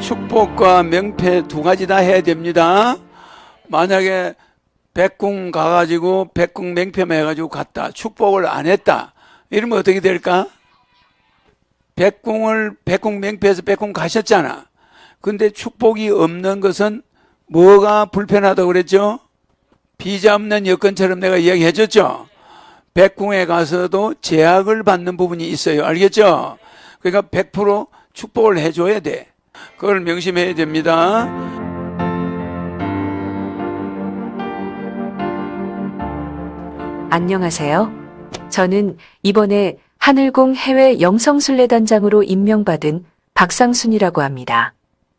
축복과 명패 두 가지 다 해야 됩니다. 만약에 백궁 가가지고 백궁 명패만 해가지고 갔다. 축복을 안 했다. 이러면 어떻게 될까? 백궁을 백궁 명패해서 백궁 가셨잖아. 근데 축복이 없는 것은 뭐가 불편하다고 그랬죠? 비자 없는 여건처럼 내가 이야기해 줬죠? 백궁에 가서도 제약을 받는 부분이 있어요. 알겠죠? 그러니까 100% 축복을 해줘야 돼. 그걸 명심해야 됩니다. 안녕하세요. 저는 이번에 하늘공 해외 영성순례단장으로 임명받은 박상순이라고 합니다.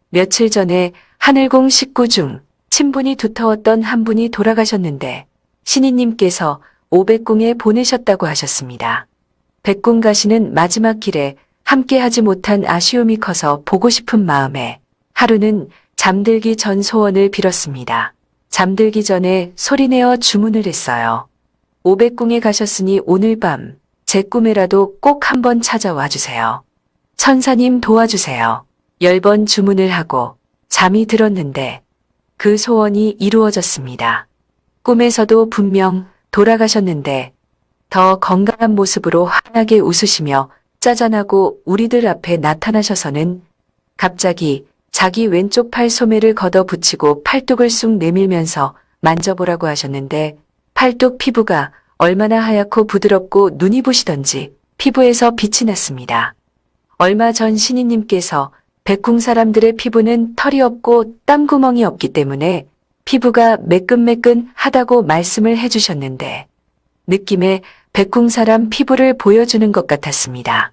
며칠 전에 하늘공 식구 중 친분이 두터웠던 한 분이 돌아가셨는데 신이님께서 500궁에 보내셨다고 하셨습니다. 백궁 가시는 마지막 길에 함께 하지 못한 아쉬움이 커서 보고 싶은 마음에 하루는 잠들기 전 소원을 빌었습니다. 잠들기 전에 소리내어 주문을 했어요. 500궁에 가셨으니 오늘 밤 제 꿈에라도 꼭 한번 찾아와 주세요. 천사님 도와주세요. 열 번 주문을 하고 잠이 들었는데 그 소원이 이루어졌습니다. 꿈에서도 분명 돌아가셨는데 더 건강한 모습으로 환하게 웃으시며 짜잔하고 우리들 앞에 나타나셔서는 갑자기 자기 왼쪽 팔 소매를 걷어 붙이고 팔뚝을 쑥 내밀면서 만져보라고 하셨는데 팔뚝 피부가 얼마나 하얗고 부드럽고 눈이 부시던지 피부에서 빛이 났습니다. 얼마 전 신이님께서 백궁 사람들의 피부는 털이 없고 땀구멍이 없기 때문에 피부가 매끈매끈 하다고 말씀을 해주셨는데 느낌에 백궁 사람 피부를 보여주는 것 같았습니다.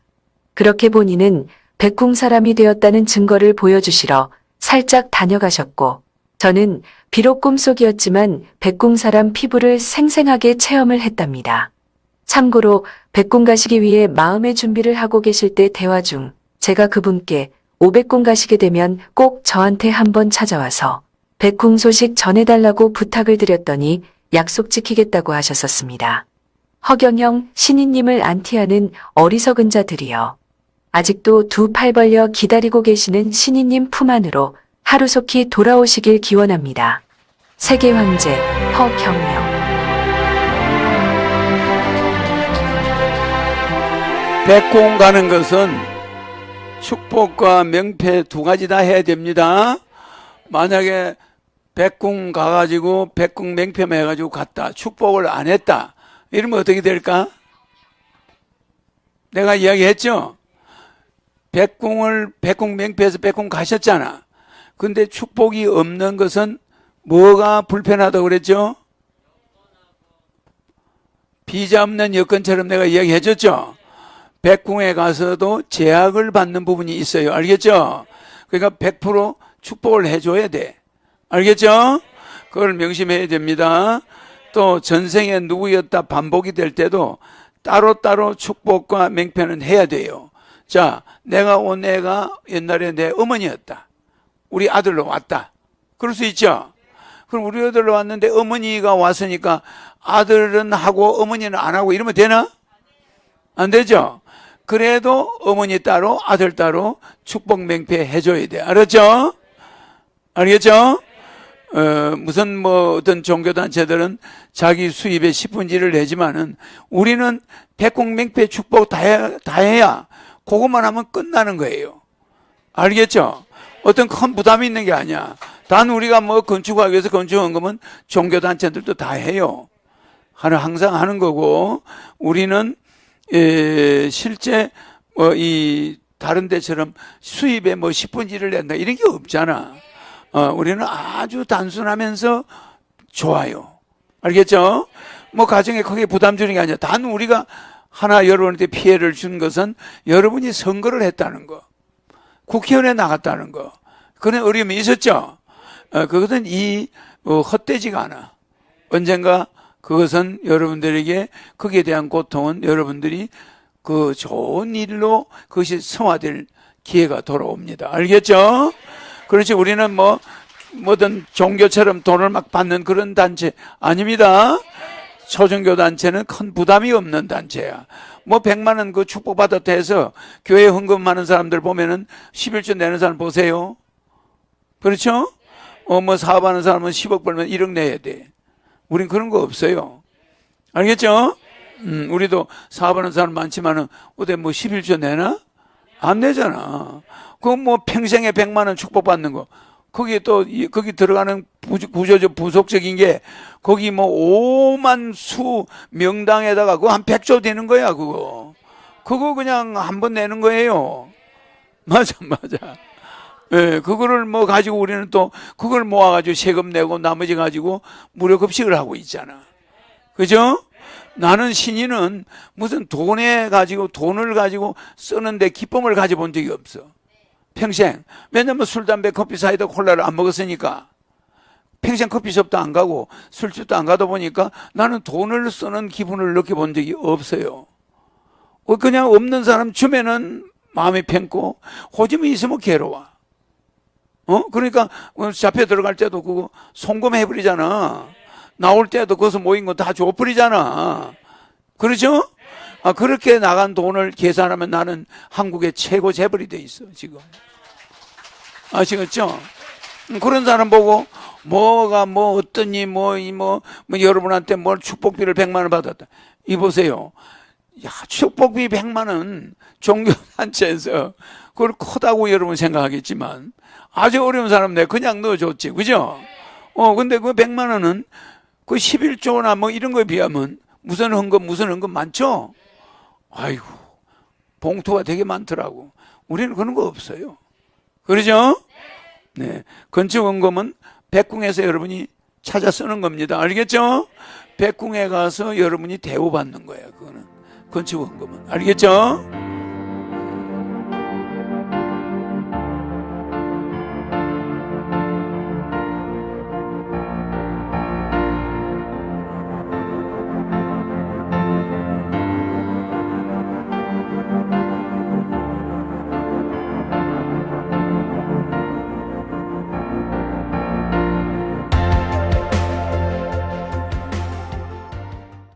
그렇게 본인은 백궁 사람이 되었다는 증거를 보여주시러 살짝 다녀가셨고 저는 비록 꿈속이었지만 백궁 사람 피부를 생생하게 체험을 했답니다. 참고로 백궁 가시기 위해 마음의 준비를 하고 계실 때 대화 중 제가 그분께 500궁 가시게 되면 꼭 저한테 한번 찾아와서 백궁 소식 전해달라고 부탁을 드렸더니 약속 지키겠다고 하셨었습니다. 허경영 신인님을 안티하는 어리석은 자들이여. 아직도 두 팔 벌려 기다리고 계시는 신인님 품 안으로 하루속히 돌아오시길 기원합니다. 세계 황제 허경영. 백궁 가는 것은 축복과 명패 두 가지 다 해야 됩니다. 만약에 백궁 가가지고 백궁 명패만 해가지고 갔다. 축복을 안 했다. 이러면 어떻게 될까? 내가 이야기했죠? 백궁을 백궁 명패해서 백궁 가셨잖아. 근데 축복이 없는 것은 뭐가 불편하다고 그랬죠? 비자 없는 여건처럼 내가 이야기해 줬죠? 백궁에 가서도 제약을 받는 부분이 있어요. 알겠죠? 그러니까 100% 축복을 해줘야 돼. 알겠죠? 그걸 명심해야 됩니다. 또 전생에 누구였다 반복이 될 때도 따로따로 축복과 맹패는 해야 돼요. 자, 내가 온 애가 옛날에 내 어머니였다. 우리 아들로 왔다. 그럴 수 있죠? 그럼 우리 아들로 왔는데 어머니가 왔으니까 아들은 하고 어머니는 안 하고 이러면 되나? 안 되죠? 그래도 어머니 따로 아들 따로 축복 맹패 해줘야 돼. 알았죠? 알겠죠? 어, 무슨 뭐 어떤 종교단체들은 자기 수입의 10분지를 내지만은 우리는 백공맹패 축복 다, 해, 다 해야 그것만 하면 끝나는 거예요. 알겠죠? 어떤 큰 부담이 있는 게 아니야. 단 우리가 뭐 건축하기 위해서 거면 종교단체들도 다 해요. 하는 항상 하는 거고 우리는 에, 실제 뭐 이 다른 데처럼 수입에 뭐 10분지를 낸다 이런 게 없잖아. 어, 우리는 아주 단순하면서 좋아요. 알겠죠? 뭐 가정에 크게 부담 주는 게 아니라 단 우리가 하나 여러분한테 피해를 준 것은 여러분이 선거를 했다는 거. 국회의원에 나갔다는 거. 그런 어려움이 있었죠? 어, 그것은 이 어, 헛되지가 않아. 언젠가 그것은 여러분들에게 거기에 대한 고통은 여러분들이 그 좋은 일로 그것이 성화될 기회가 돌아옵니다. 알겠죠? 그렇지 우리는 뭐 뭐든 종교처럼 돈을 막 받는 그런 단체 아닙니다. 초종교 단체는 큰 부담이 없는 단체야. 뭐 100만 원 그 축복받았다 해서 교회 헌금하는 사람들 보면은 11조 내는 사람 보세요. 그렇죠? 어, 뭐 사업하는 사람은 10억 벌면 1억 내야 돼. 우린 그런 거 없어요. 알겠죠? 음, 우리도 사업하는 사람 많지만은 어디 뭐 11조 내나? 안 내잖아. 그뭐 평생에 100만 원 축복받는 거. 거기에 또 이- 거기 들어가는 부- 구조적 부속적인 게 거기 뭐 5만 수 명당에다가 그거 한 100조 되는 거야, 그거. 그거 그냥 한 번 내는 거예요. 맞아, 맞아. 예, 그거를 뭐 가지고 우리는 또 그걸 모아가지고 세금 내고 나머지 가지고 무료 급식을 하고 있잖아. 그죠? 나는 신인은 무슨 돈에 가지고 돈을 가지고 쓰는데 기쁨을 가져본 적이 없어. 평생. 왜냐면 술, 담배, 커피, 사이다, 콜라를 안 먹었으니까. 평생 커피숍도 안 가고 술집도 안 가다 보니까 나는 돈을 쓰는 기분을 느껴본 적이 없어요. 어, 그냥 없는 사람 주면은 마음이 편고 호점이 있으면 괴로워. 어? 그러니까 잡혀 들어갈 때도 그거 송금해 버리잖아. 나올 때도 거기서 모인 거다 줘버리잖아. 그렇죠? 아, 그렇게 나간 돈을 계산하면 나는 한국의 최고 재벌이 돼 있어, 지금. 아시겠죠? 음, 그런 사람 보고 뭐가 뭐 어떠니 뭐 이 뭐 뭐 여러분한테 뭘 축복비를 100만 원 받았다. 이 보세요. 야, 축복비 100만 원 종교 단체에서 그걸 크다고 여러분 생각하겠지만 아주 어려운 사람 내 그냥 넣어줬지. 그죠? 어, 근데 그 100만 원은 그 11조나 뭐 이런 거에 비하면 무슨 헌금 무슨 헌금 많죠? 아이고. 봉투가 되게 많더라고. 우리는 그런 거 없어요. 그러죠? 네. 건축원금은 백궁에서 여러분이 찾아 쓰는 겁니다. 알겠죠? 백궁에 가서 여러분이 대우받는 거예요. 그거는. 건축원금은. 알겠죠?